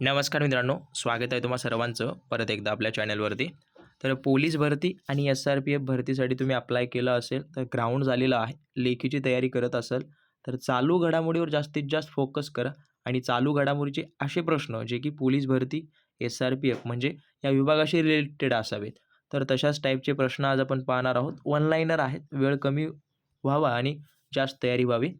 नमस्कार मित्रांनो स्वागत आहे तुम्हा सर्वांचं परत एकदा आपल्या चॅनलवरती. तर पोलीस भरती आणि एस आर पी एफ भरतीसाठी तुम्ही अप्लाय केलं असेल तर ग्राउंड झालेलं आहे लेखीची तयारी करत असाल तर चालू घडामोडीवर जास्तीत जास्त फोकस करा आणि चालू घडामोडीचे असे प्रश्न जे की पोलीस भरती एस आर पी एफ म्हणजे या विभागाशी रिलेटेड असावेत. तर तशाच टाईपचे प्रश्न आज आपण पाहणार आहोत. ऑनलाईनर आहेत वेळ कमी व्हावा आणि जास्त तयारी व्हावी.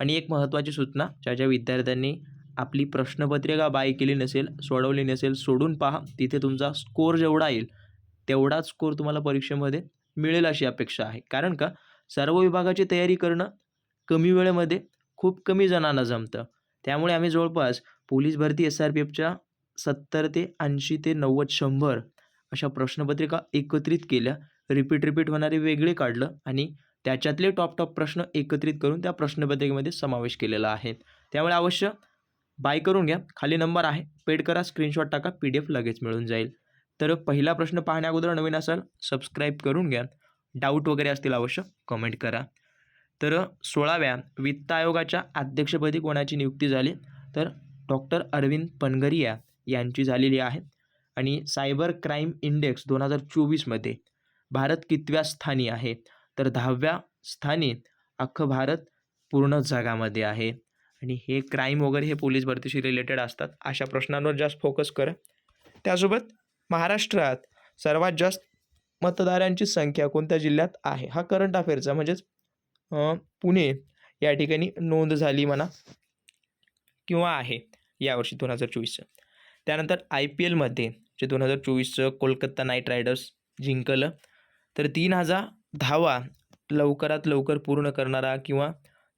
आणि एक महत्त्वाची सूचना ज्या ज्या विद्यार्थ्यांनी आपली प्रश्नपत्रिका बाय केली नसेल सोडवली नसेल सोडून पहा तिथे तुमचा स्कोर जेवढा येईल तेवढाच स्कोर तुम्हाला परीक्षेमध्ये मिळेल अशी अपेक्षा आहे. कारण का? सर्व विभागाची तयारी करणं कमी वेळेमध्ये खूप कमी जणांना जमतं. त्यामुळे आम्ही जवळपास पोलीस भरती एस आर पी एफच्या सत्तर ते ऐंशी ते नव्वद शंभर अशा प्रश्नपत्रिका एकत्रित केल्या रिपीट रिपीट होणारे वेगळे काढलं आणि त्याच्यातले टॉप टॉप प्रश्न एकत्रित करून त्या प्रश्नपत्रिकेमध्ये समावेश केलेला आहे. त्यामुळे अवश्य बाय करून घ्या. खाली नंबर आहे. पेड करा. स्क्रीनशॉट टाका. पी डी एफ लगेच मिळून जाईल. तर पहिला प्रश्न पाहण्या अगोदर नवीन असाल सबस्क्राईब करून घ्या. डाऊट वगैरे असतील अवश्य कमेंट करा. तर सोळाव्या वित्त आयोगाच्या अध्यक्षपदी कोणाची नियुक्ती झाली? तर डॉक्टर अरविंद पनगरिया यांची झालेली आहे. आणि सायबर क्राईम इंडेक्स दोन हजार चोवीसमध्ये भारत कितव्या स्थानी आहे? तर दहाव्या स्थानी अख्खं भारत पूर्ण जगामध्ये आहे. आणि हे क्राईम वगैरे हे पोलीस भरतीशी रिलेटेड असतात. अशा प्रश्नांवर जास्त फोकस करा. त्यासोबत महाराष्ट्रात सर्वात जास्त मतदारांची संख्या कोणत्या जिल्ह्यात आहे? हा करंट अफेअरचा म्हणजेच पुणे या ठिकाणी नोंद झाली म्हणा किंवा आहे यावर्षी दोन हजार चोवीसचं. त्यानंतर आय पी एलमध्ये जे दोन हजार चोवीसचं कोलकाता नाईट रायडर्स जिंकलं तर तीन हजार धावा लवकरात लवकर पूर्ण करणारा किंवा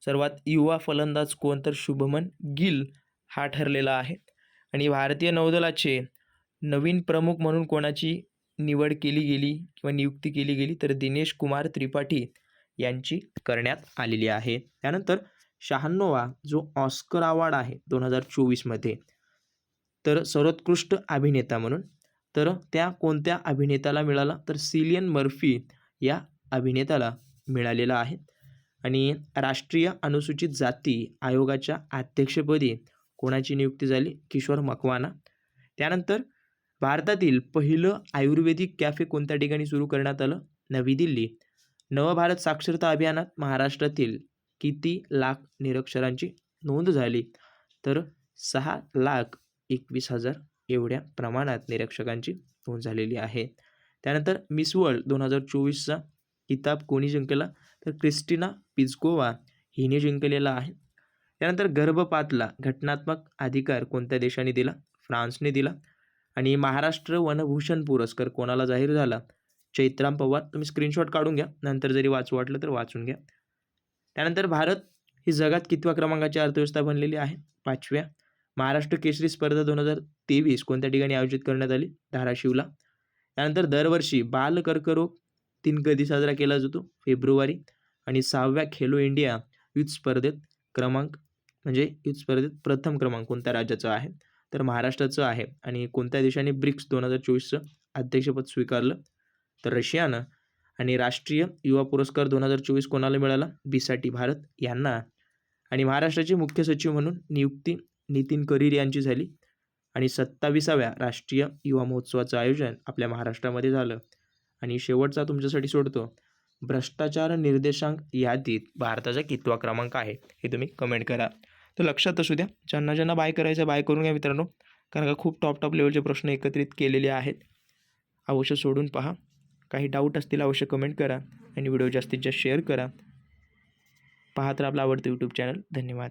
सर्वात युवा फलंदाज कोण तर शुभमन गिल हा ठरलेला आहे. आणि भारतीय नौदलाचे नवीन प्रमुख म्हणून कोणाची निवड केली गेली किंवा नियुक्ती केली गेली तर दिनेश कुमार त्रिपाठी यांची करण्यात आलेली आहे. त्यानंतर शहाण्णवा जो ऑस्कर अवॉर्ड आहे दोन हजार चोवीसमध्ये तर सर्वोत्कृष्ट अभिनेता म्हणून तर त्या कोणत्या अभिनेत्याला मिळाला? तर सिलियन मर्फी या अभिनेत्याला मिळालेला आहे. आणि राष्ट्रीय अनुसूचित जाती आयोगाच्या अध्यक्षपदी कोणाची नियुक्ती झाली? किशोर मकवाना. त्यानंतर भारतातील पहिलं आयुर्वेदिक कॅफे कोणत्या ठिकाणी सुरू करण्यात आलं? नवी दिल्ली. नवभारत साक्षरता अभियानात महाराष्ट्रातील किती लाख निरक्षरांची नोंद झाली? तर सहा लाख एकवीस हजार एवढ्या प्रमाणात निरीक्षकांची नोंद झालेली आहे. त्यानंतर मिस वर्ल्ड दोन हजार चोवीसचा किताब कोणी जिंकला? तर क्रिस्टिना पिझकोवा हिने जिंकलेला आहे. त्यानंतर गर्भपातला घटनात्मक अधिकार कोणत्या देशाने दिला? फ्रान्सने दिला. आणि महाराष्ट्र वनभूषण पुरस्कार कोणाला जाहीर झाला? चैत्राम पवार. तुम्ही स्क्रीनशॉट काढून घ्या. नंतर जरी वाचू वाटलं तर वाचून घ्या. त्यानंतर भारत ही जगात कितव्या क्रमांकाची अर्थव्यवस्था बनलेली आहे? पाचव्या. महाराष्ट्र केसरी स्पर्धा दोन हजार तेवीस कोणत्या ठिकाणी आयोजित करण्यात आली? धाराशिवला. त्यानंतर दरवर्षी बाल कर्करोग तीन कधी साजरा केला जातो? फेब्रुवारी. आणि सहाव्या खेलो इंडिया युथ स्पर्धेत क्रमांक म्हणजे युथ स्पर्धेत प्रथम क्रमांक कोणत्या राज्याचा आहे? तर महाराष्ट्राचं आहे. आणि कोणत्या देशाने ब्रिक्स दोन हजार चोवीसचं अध्यक्षपद स्वीकारलं? तर रशियानं. आणि राष्ट्रीय युवा पुरस्कार दोन हजार चोवीस कोणाला मिळाला? बिसाठी भारत यांना. आणि महाराष्ट्राचे मुख्य सचिव म्हणून नियुक्ती नितीन करीर यांची झाली. आणि सत्ताविसाव्या राष्ट्रीय युवा महोत्सवाचं आयोजन आपल्या महाराष्ट्रामध्ये झालं. आणि शेवटचा तुमच्यासाठी सोडतो. भ्रष्टाचार निर्देशांक यादीत भारताचा कितवा क्रमांक आहे हे तुम्ही कमेंट करा. तर लक्षात असू द्या ज्यांना ज्यांना बाय करायचं बाय करून घ्या मित्रांनो. कारण का खूप टॉप टॉप लेवलचे प्रश्न एकत्रित केलेले आहेत. अवश्य सोडून पहा. काही डाऊट असतील अवश्य कमेंट करा. आणि व्हिडिओ जास्तीत जास्त शेअर करा. पाहत राहा आपलं आवडतं यूट्यूब चॅनल धन्यवाद.